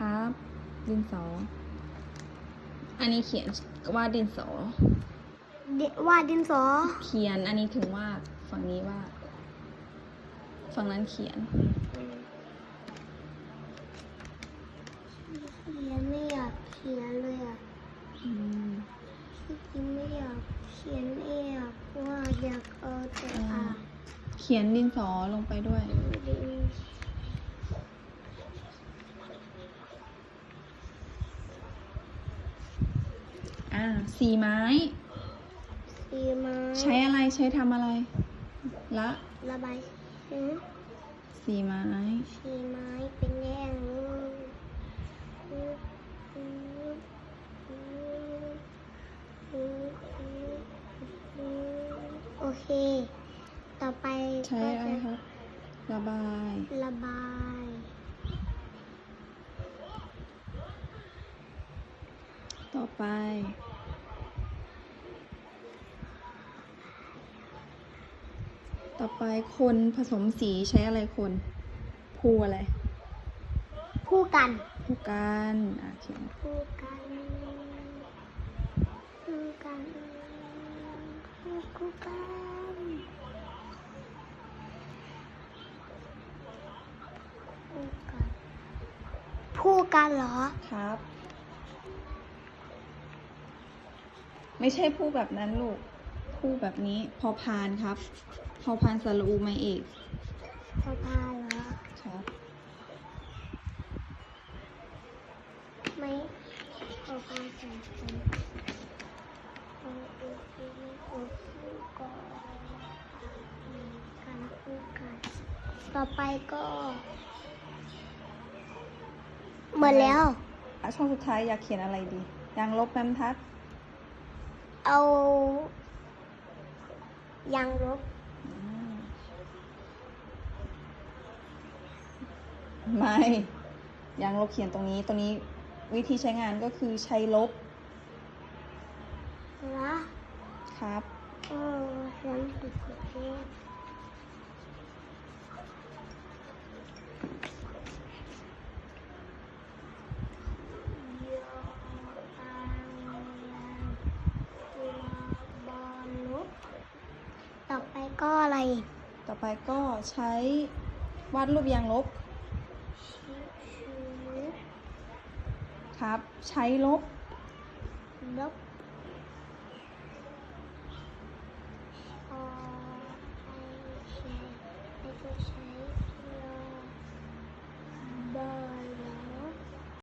ครับ ดินสอ อันนี้เขียนวาดดินสอเดวาดดินสอ เขียน อันนี้ถึงวาด ฝั่งนี้วาด ฝั่งนั้นเขียน เขียนไม่อยากเขียนเลยอะอืมที่จริงไม่อยากเขียนไม่อยากวาดอยากเอาแต่อ่านเขียนดินสอลงไปด้วยดินอ่ สีไม้ สีไม้ใช้อะไรใช้ทำอะไร ละ ระบายสีสีไม้ สีไม้เป็นแย่งโอเค ต่อไปใช้อะไรครับ ระบาย ระบายต่อไป ต่อไปคนผสมสีใช้อะไรคนภูอะไรคู่กันภูกันอะเขียนคู่กันคู่กันคู่กันคู่กันคู่กันเหรอครับ ไม่ใช่ผู้แบบนั้นลูกผู้แบบนี้พอพานครับ พอพานสระอูไม่เอกสภานเหรอครับไม่สภาสองคนเอาอีกทีเอาคู่ก่อนกันคู่กันต่อไปก็หมดแล้วอะช่องสุดท้ายอยากเขียนอะไรดี ยางลบแมมทัด เอา ยางลบ อืม ไม่ยางลบเขียนตรงนี้ ตรงนี้วิธีใช้งานก็คือใช้ลบนะครับเออฉันผิดประเภทต่อไปก็อะไร ต่อไปก็ใช้วาดรูปยางลบ ครับ ใช้ลบลบ